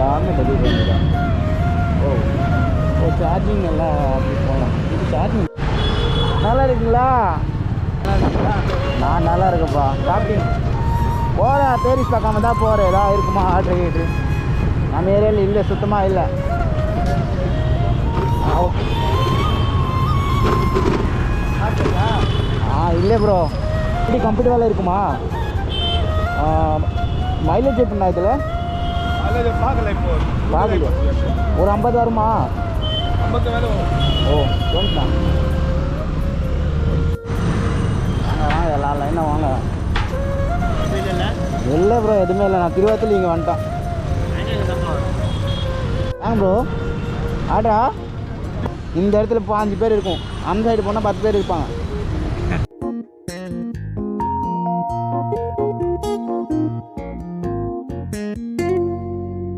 எல்லாமே டெலிவரி பண்ணிடுறாங்க ஓ ஓ சார்ஜிங் எல்லாம் அப்படி போகலாம் இது சார்ஜிங் நல்லா இருக்குங்களா? நான் நல்லா இருக்கேன்ப்பா. சாப்பிட்டீங்க? போகிறேன் பேரிஸ் பார்க்காம தான் போகிறேன் ஏதாவது இருக்குமா ஆர்டர் கேட்டு. நம்ம ஏரியாவில் இல்லை சுத்தமாக இல்லை. ஆ ஓகே ஆ இல்லை ப்ரோ இப்படி கம்ப்யூட்டர் வேலை இருக்குமா? மைலேஜ் எப்படிண்ணா இதில்? பார்க்கல. ஒரு ஐம்பது வருமா? ஓ சொல்லிட்டா வாங்க எல்லா லைனாக வாங்க. இல்லை. ப்ரோ எதுவுமே இல்லை. நான் திருவாத்தில் இங்கே வந்துட்டேன். வாங்க ப்ரோ ஆடா இந்த இடத்துல பாஞ்சு பேர் இருக்கும். அந்த சைடு போனால் பத்து பேர் இருப்பாங்க.